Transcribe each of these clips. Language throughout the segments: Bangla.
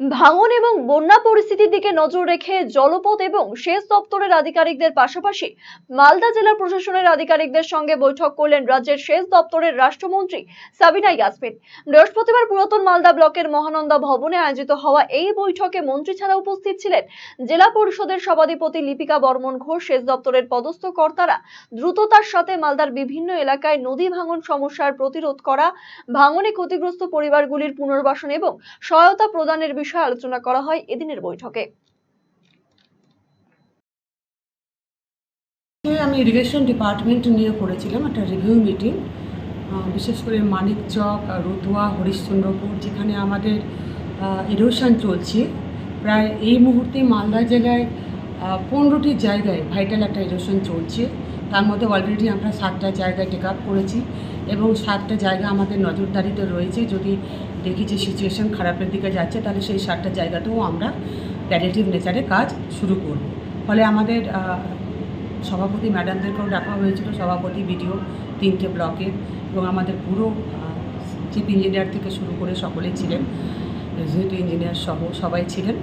ভাঙন এবং বন্যা পরিস্থিতির দিকে নজর রেখে জলপথ এবং সেচ দপ্তরের আধিকারিকদের পাশাপাশি মালদা জেলা প্রশাসনের আধিকারিকদের সঙ্গে বৈঠক করলেন রাজ্যের সেচ দপ্তরের রাষ্ট্রমন্ত্রী সাবিনা ইয়াসমিন। বৃহস্পতিবার পুরাতন মালদা ব্লকের মহানন্দা ভবনে আয়োজিত হওয়া এই বৈঠকে মন্ত্রী ছাড়া উপস্থিত ছিলেন জেলা পরিষদের সভাধিপতি লিপিকা বর্মন ঘোষ, সেচ দপ্তরের পদস্থ কর্তারা। দ্রুততার সাথে মালদার বিভিন্ন এলাকায় নদী ভাঙন সমস্যার প্রতিরোধ করা, ভাঙনে ক্ষতিগ্রস্ত পরিবারগুলির পুনর্বাসন এবং সহায়তা প্রদানের বিষয়ে আলোচনা করা হয় এদিনের বৈঠকে। আমি ইরিগেশন ডিপার্টমেন্ট নিয়ে করেছিলাম একটা রিভিউ মিটিং। বিশেষ করে মানিকচক রতুয়া, হরিশ্চন্দ্রপুর, যেখানে আমাদের ইরোশন চলছে। প্রায় এই মুহূর্তে মালদা জেলায় পনেরোটি জায়গায় ভাইটাল একটা ইরোশন চলছে। তার মধ্যে অলরেডি আমরা সাতটা জায়গায় টেক আপ করেছি এবং সাতটা জায়গা আমাদের নজরদারিতে রয়েছে। যদি দেখি যে সিচুয়েশন খারাপের দিকে যাচ্ছে, তাহলে সেই সাতটা জায়গাতেও আমরা প্যারেটিভ নেচারে কাজ শুরু করব। ফলে আমাদের সভাপতি ম্যাডামদেরকেও ডাকা হয়েছিল, সভাপতি বিডিও তিনটে ব্লকে এবং আমাদের পুরো চিফ ইঞ্জিনিয়ার থেকে শুরু করে সকলেই ছিলেন। এক্সিকিউটিভ ইঞ্জিনিয়ার সহ সবাই ছিলেন।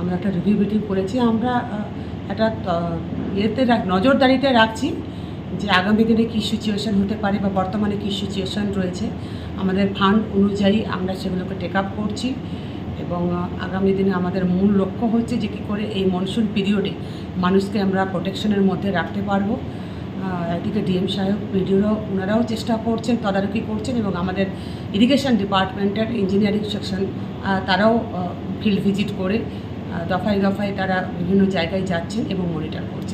আমরা একটা রিভিউ মিটিং করেছি। আমরা একটা ইয়েতে রাখ- নজরদারিতে রাখছি। যে আগামী দিনে কী সিচুয়েশন হতে পারে বা বর্তমানে কী সিচুয়েশন রয়েছে, আমাদের ফান্ড অনুযায়ী আমরা সেগুলোকে টেক আপ করছি এবং আগামী দিনে আমাদের মূল লক্ষ্য হচ্ছে যে কী করে এই মনসুন পিরিয়ডে মানুষকে আমরা প্রোটেকশনের মধ্যে রাখতে পারব। এদিকে ডিএম সাহেব বিডিওরাও ওনারাও চেষ্টা করছেন, তদারকি করছেন এবং আমাদের ইরিগেশন ডিপার্টমেন্টের ইঞ্জিনিয়ারিং সেকশন তারাও ফিল্ড ভিজিট করে দফায় দফায় তারা বিভিন্ন জায়গায় যাচ্ছেন এবং মনিটর করছেন।